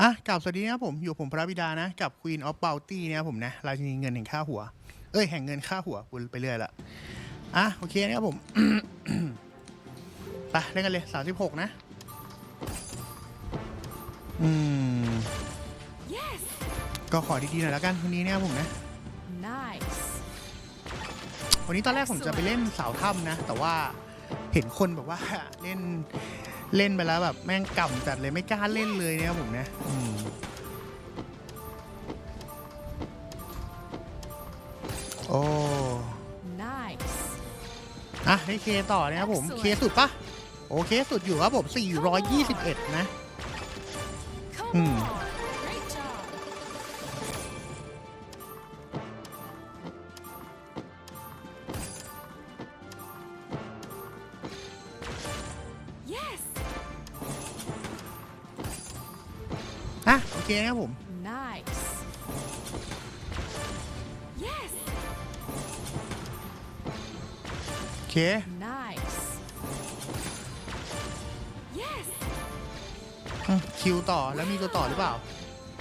อะกลับสวัสดีนะครับผมอยู่ผมพระบิดานะ กับ Queen of Bounty นะครับผมนะราชินีเงินแห่งค่าหัว เอ้ยแห่งเงินค่าหัวกูไปเรื่อยละอะโอเคนะครับผมไปเล่นกันเลย36นะ อืม Yes. ก็ขอดีๆหน่อยแล้วกันวันนี้เนี่ยผมนะ Nice. วันนี้ตอนแรกผมจะไปเล่นสาวถ้ำนะ แต่ว่าเห็นคนแบบว่าเล่น เล่นไปแล้วแบบแม่งก่ำจัดเลยไม่กล้าเล่นเลยเนี่ยครับผมนะอืมโอ้ Nice. อะได้เคต่อนะครับผมเคสุดปะโอเคสุดอยู่ครับผม 421 นะ Come Hmm. เคนะครับผม Nice. Yes. โอเค Nice. Yes. อืมคิวต่อแล้วมีตัวต่อหรือเปล่า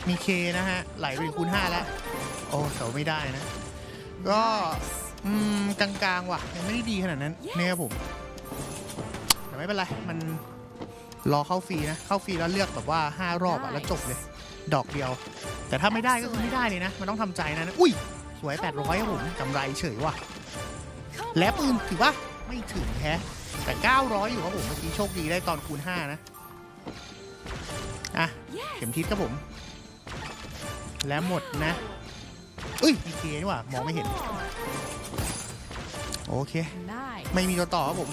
มีเคนะฮะ ไหลไปถึงคูณ5แล้ว โอ้แต่ว่าไม่ได้นะ ก็อืมกลางๆว่ะ ยังไม่ได้ดีขนาดนั้นเนี่ยครับผม แต่ไม่เป็นไร มันรอเข้าฟรีนะ เข้าฟรีแล้วเลือกแบบว่า 5 รอบอะแล้วจบเลย ดอกเดียว แต่ถ้าไม่ได้ก็คือไม่ได้เลยนะ มันต้องทำใจนะ อุ้ย สวย 800ครับผมกำไรเฉยว่ะ Come และปืน on. ถือว่าไม่ถึงแท้แต่ 900 อยู่ครับผม เมื่อกี้โชคดีได้ตอนคูณ 5 นะ อะ Yes. เข็มทิศครับผม และหมดนะ อุ้ยมีเคนี่หว่ามองไม่เห็น Come on. โอเค Nice. ไม่มีตัวต่อครับผม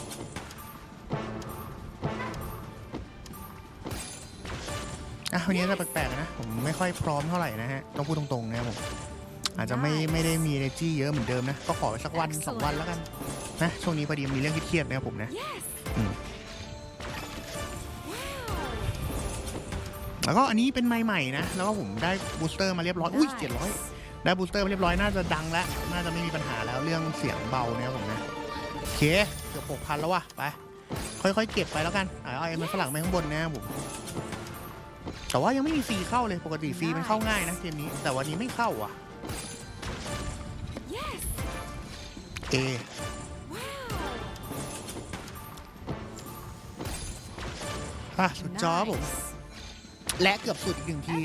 วันนี้จะแปลกๆนะ ผมไม่ค่อยพร้อมเท่าไหร่นะฮะ ต้องพูดตรงๆนะครับผม อาจจะไม่ไม่ได้มี energy เยอะเหมือนเดิมนะ ก็ขอสักวันสองวันแล้วกันนะ ช่วงนี้พอดีมีเรื่องเครียดๆนะครับผมนะ Yes. Hmm. Wow. แล้วก็อันนี้เป็นไม้ใหม่นะ แล้วก็ผมได้บูสเตอร์มาเรียบร้อย อุ้ย Nice เจ็ดร้อยได้บูสเตอร์มาเรียบร้อยน่าจะดังแล้ว น่าจะไม่มีปัญหาแล้วเรื่องเสียงเบาเนี่ยครับผมนะโอเคเกือบหกพันแล้วว่ะ ไป ค่อยๆเก็บไปแล้วกัน เอาเอาไอ้มันฝรั่งไปข้างบนนะครับผม แต่ว่ายังไม่มีฟรีเข้าเลยปกติฟรีมันเข้าง่ายนะเกมนี้ แต่วันนี้ไม่เข้าอะ Yes. เอ Wow. อะสุดจอครับผม Nice. และเกือบสุดอีกหนึ่งที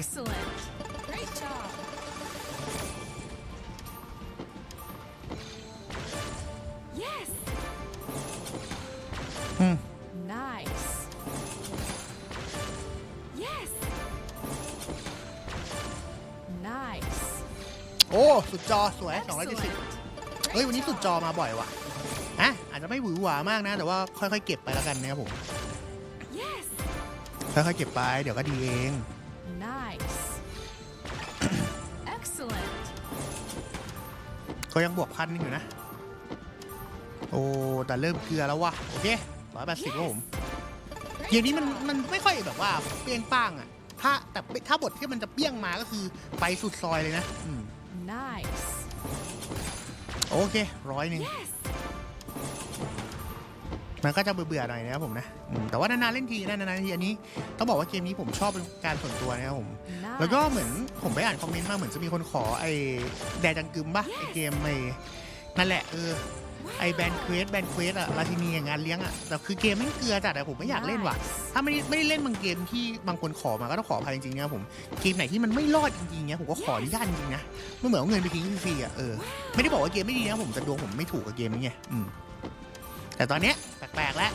สุดจอสวย270 Excellent. เฮ้ย Great วันนี้สุดจอ job. มาบ่อยว่ะอะอาจจะไม่หวือหวามากนะ แต่ว่าค่อยๆเก็บไปแล้วกันนะครับผม Yes. ค่อยๆเก็บไปเดี๋ยวก็ดีเอง Nice. Excellent. ก็ยังบวกพันหนึงอยู่นะ โอ้แต่เริ่มเกลือแล้วว่ะโอเคร้อยแปดสิบครับผม Great เกมนี้มัน job. มันไม่ค่อยแบบว่าเปรี้ยงป้างอะถ้าแต่ถ้าบทที่มันจะเปี้ยงมาก็คือไปสุดซอยเลยนะอืม Nice. โอเคร้อยหนึ่ง Yes. มันก็จะเบื่อๆหน่อยนะครับผมนะอืมแต่ว่านานๆเล่นทีนะนานๆทีอันนี้ต้องบอกว่าเกมนี้ผมชอบเป็นการส่วนตัวนะครับผม Nice. แล้วก็เหมือนผมไปอ่านคอมเมนต์มาเหมือนจะมีคนขอไอ้แดจังกึมปะไอ้เกมไอ้นั่นแหละเออ ไอ้แบนเควสแบนเควสอะราชินีอย่างงานเลี้ยงอะแต่คือเกมไม่งเกลือจัดอะผมไม่อยากเล่นว่ะ ถ้าไม่ได้ไม่ได้เล่นบางเกมที่บางคนขอมาก็ต้องขออภัยจริงๆนะครับผม เกมไหนที่มันไม่รอดจริงๆเนี้ยผมก็ขออนุญาตจริงๆนะไม่เหมือนเอาเงินไปทิ้งฟรีๆอะเออไม่ได้บอกว่าเกมไม่ดีนะผมแต่ดวงผมไม่ถูกกับเกมนี้ไงอืมแต่ตอนเนี้ยแปลกๆแล้ว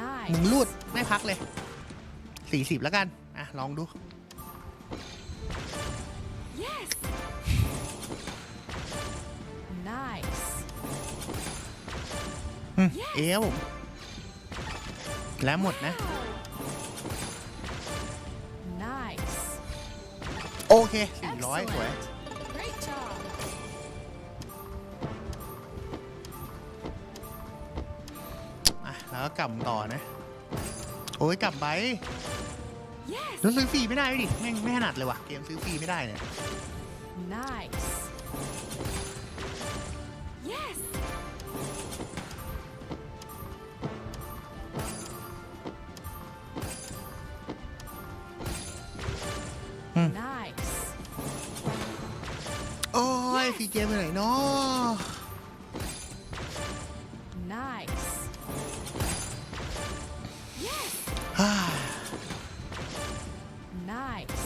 Nice. มึงรูดไม่พักเลยสี่สิบแล้วกันอะลองดู Yes. Nice. อืม เอ๋ครับผมและหมดนะ Nice. โอเคสี่ร้อยสวย Great job. อะแล้วก็กลับต่อนะ โอ้ยกลับไป Yes. แล้วซื้อฟรีไม่ได้ด้วยดิแม่งไม่ถนัดเลยว่ะ เกมซื้อฟรีไม่ได้เนี่ย Nice. โอ้ยฟรีเกมไปไหนเนาะ Nice. Yes. ฮ่า Nice.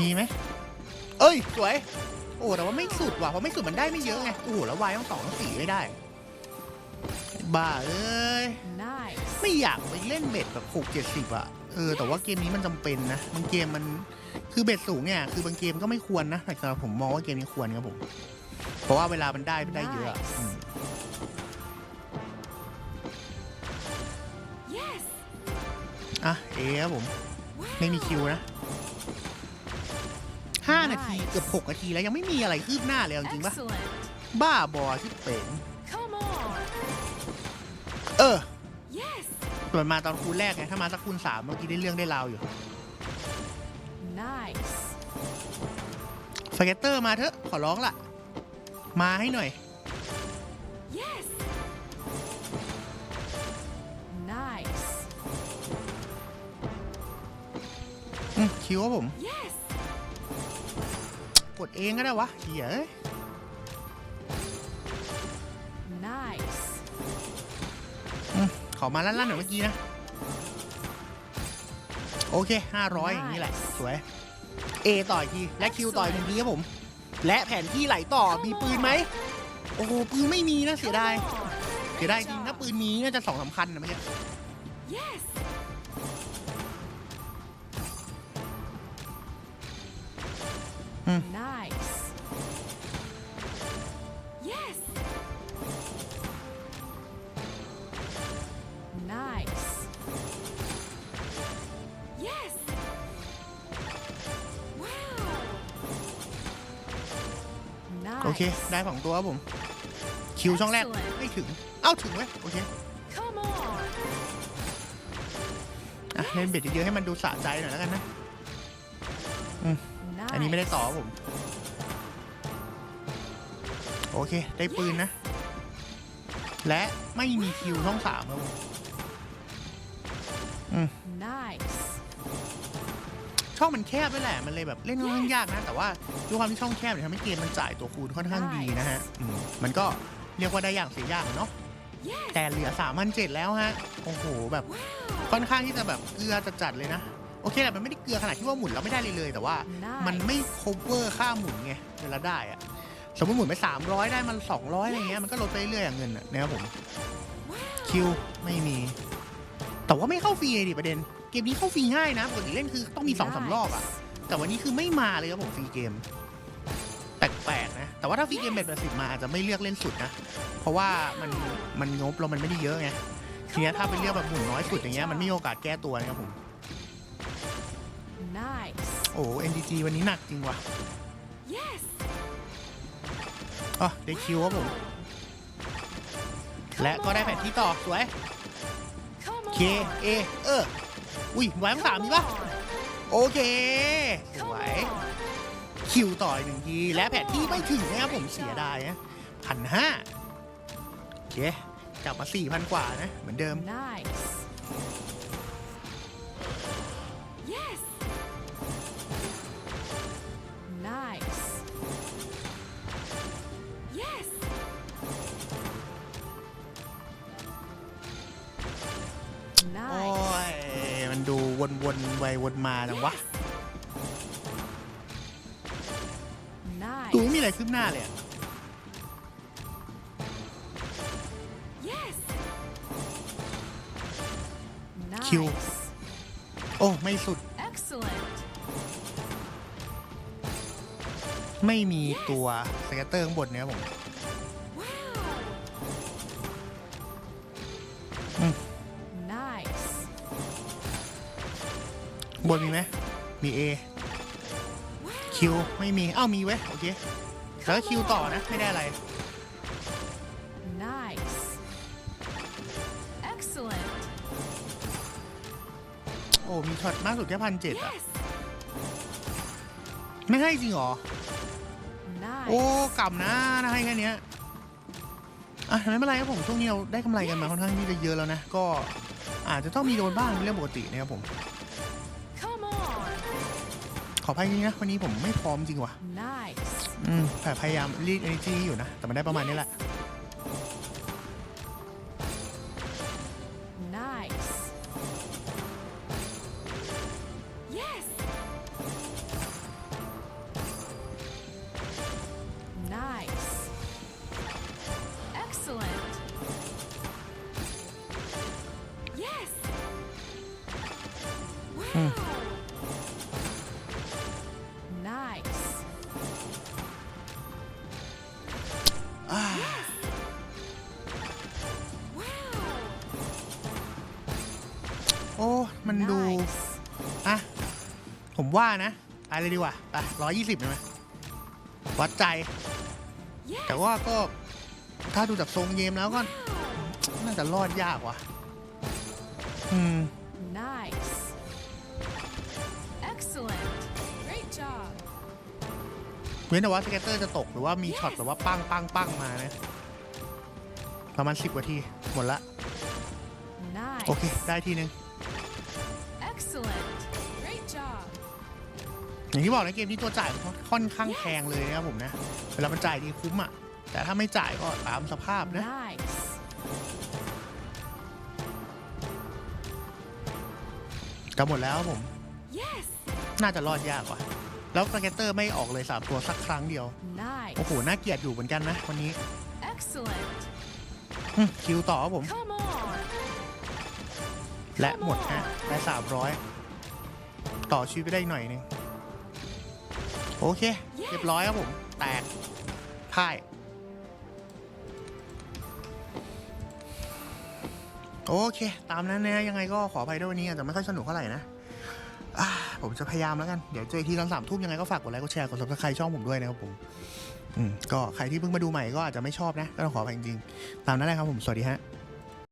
มีไหมเอ้ย สวย โอ้แต่ว่าไม่สุดว่ะเพราะไม่สุดมันได้ไม่เยอะไง โอ้โหแล้ววายต้องสองต้องสี่ไม่ได้ บ้าเอ้ย Nice. ไม่อยากไปเล่นเบ็ดแบบหกเจ็ดสิบอะเออแต่ว่าเกมนี้มันจำเป็นนะบางเกมมันคือเบ็ดสูงเนี่ยคือบางเกมก็ไม่ควรนะแต่สำหรับผมมองว่าเกมนี้ควรครับผมเพราะว่าเวลามันได้มันได้เยอะอะอืม Yes. อะเอครับผม Wow. ไม่มีคิวนะห้านาทีเกือบหกนาทีแล้วยังไม่มีอะไรคืบหน้าเลยเอาจริงปะ Excellent. บ้าบอที่เป๋ง Yes. เหมือนมาตอนคูณแรกไงถ้ามาสักคูณสามเมื่อกี้ได้เรื่องได้ราวอยู่ Nice. สเก็ตเตอร์มาเถอะ ขอร้องล่ะ มาให้หน่อย Yes. Nice. อืมคิวครับผม Yes. กดเองก็ได้วะเฮีย ขอมาลั่นๆหน่อยเมื่อกี้นะ โอเค 500 อย่างนี้แหละ สวย A ต่ออีกที และคิวต่ออีกหนึ่งทีครับผม และแผนที่ไหลต่อ มีปืนไหม โอ้โห ปืนไม่มีนะเสียดาย Come on. เสียดายจริงถ้าปืนมีน่าจะสองสามคันนะเมื่อกี้ Yes. อืม Nice. เค Nice. ได้สองตัวครับผม คิวช่องแรก Excellent. ไม่ถึง เอ้า ถึงเว้ย โอเค Come on. อะเล่นเบ็ดเยอะๆให้มันดูสะใจหน่อยแล้วกันนะอันนี้ไม่ได้ต่อครับผม โอเค ได้ปืนนะ และไม่มีคิวช่องสามครับผม ช่องมันแคบด้วยแหละ มันเลยแบบเล่นค่อนข้างยากนะ แต่ว่าด้วยความที่ช่องแคบเนี่ยทำให้เกมมันจ่ายตัวคูณค่อนข้างดีนะฮะอืมมันก็เรียกว่าได้อย่างเสียอย่างอะเนาะ Yes. แต่เหลือ3ามพันเจ็ดแล้วฮะ โอ้โห แบบ Wow. ค่อนข้างที่จะแบบเกลือจัดๆเลยนะ โอเคแหละมันไม่ได้เกลือขนาดที่ว่าหมุนแล้วไม่ได้เลยเลย แต่ว่า Nice. มันไม่ cover ค่าหมุนไงเวลาได้อะสมมติหมุนไป 300 ได้มัน 200 อะไรเงี้ย มันก็ลดไปเรื่อยๆอะเงินอะนะครับผม คิวไม่มี แต่ว่าไม่เข้าฟรีเลยดิประเด็น เกมนี้เข้าฟรีง่ายนะปกติเล่นคือต้องมี2อสารอบอะแต่วันนี้คือไม่มาเลยครับผมฟรีเกมแปลกๆนะ แต่ว่าถ้าฟรีเกมเบ็ดแปดสิบมาอาจจะไม่เลือกเล่นสุดนะ เพราะว่ามันมันงบเรามันไม่ได้เยอะไงทีเนี้ยถ้าไปเลือกแบบหมุนน้อยสุดอย่างเงี้ยมันไม่มีโอกาสแก้ตัวนะครับผม Nice. โอ้โห NDG วันนี้หนักจริงว่ะ Yes. อ๋อได้คิวครับผม และก็ได้แผนที่ต่อสวย Come on. K A เออ อุ้ยไว้ทั้งสามมีปะ Come on. โอเคส Come วย on. คิวต่ออีกหนึ่งทีและแผนที่ไม่ถึงนะครับผมเสียดายนะพันห้าโอเคจับมาสี่พันกว่านะ เหมือนเดิม Nice. วนๆไปวนมาจังวะดู Nice. ไม่มีอะไรคืบหน้าเลยอะ Yes. คิว Nice. โอ้ ไม่สุด Excellent. ไม่มีตัวสเกตเตอร์ข้างบนเนี่ยครับผม บนมีไหมมี A คิวไม่มีอ้าวมีเว้ยโอเคแล้วก็คิวต่อนะไม่ได้อะไร Nice. Excellent. โอ้มีช็อตมากสุดแค่พันเจ็ดอะ Yes. ไม่ให้จริงเหรอโอ้ Nice. กลับนะนะให้แค่เนี้ยอะไม่เป็นไรครับผมช่วงนี้เราได้กำไรกันมาค่อนข้างที่จะเยอะแล้วนะ ก็อาจจะต้องมีโดนบ้างเป็นเรื่องปกตินะครับผม Come on. ขออภัยจริงๆนะวันนี้ผมไม่พร้อมจริงว่ะ Nice. อืมแต่พยายามรีด energy อยู่นะ แต่มันได้ประมาณนี้แหละ อ้มันดู Nice. อะผมว่านะไปเลยดีกว่าไปร้อยยี่สิบไหมวัดใจ Yes. แต่ว่าก็ถ้าดูจากทรงเกมแล้วก็ Wow. น่าจะรอดยากว่ะอืม Nice. Excellent. Great job. เว้นแต่ว่าสเก็ตเตอร์จะตกหรือว่ามีช็อตแบบว่าปังปังปังมานะประมาณสิบกว่าทีหมดละ Nice. โอเค ได้ทีนึง อย่างที่บอกนะเกมนี้ตัวจ่ายมันค่อนข้างแพงเลยนะครับผมนะ เวลามันจ่ายดีคุ้มอะ แต่ถ้าไม่จ่ายก็ตามสภาพนะ Nice. จะหมดแล้วครับผม Yes. น่าจะรอดยากกว่าแล้วสเก็ตเตอร์ไม่ออกเลยสามตัวสักครั้งเดียว Nice. โอ้โห น่าเกลียดอยู่เหมือนกันนะวันนี้ Excellent. อืมคิวต่อครับผม Come on. และหมดฮะได้สามร้อยต่อชีวิตไปได้อีกหน่อยหนึง โอเค เรียบร้อยครับผม แตกพ่ายโอเค ตามนั้นนะยังไงก็ขออภัยด้วยวันนี้อาจจะไม่ค่อยสนุกเท่าไหร่นะอ่าผมจะพยายามแล้วกัน เดี๋ยวเจออีกทีตอนสามทุ่มยังไงก็ฝากกดไลค์กดแชร์กด subscribe ช่องผมด้วยนะครับผมอืมก็ใครที่เพิ่งมาดูใหม่ก็อาจจะไม่ชอบนะ ก็ต้องขออภัยจริงๆตามนั้นแหละครับผม สวัสดีฮะ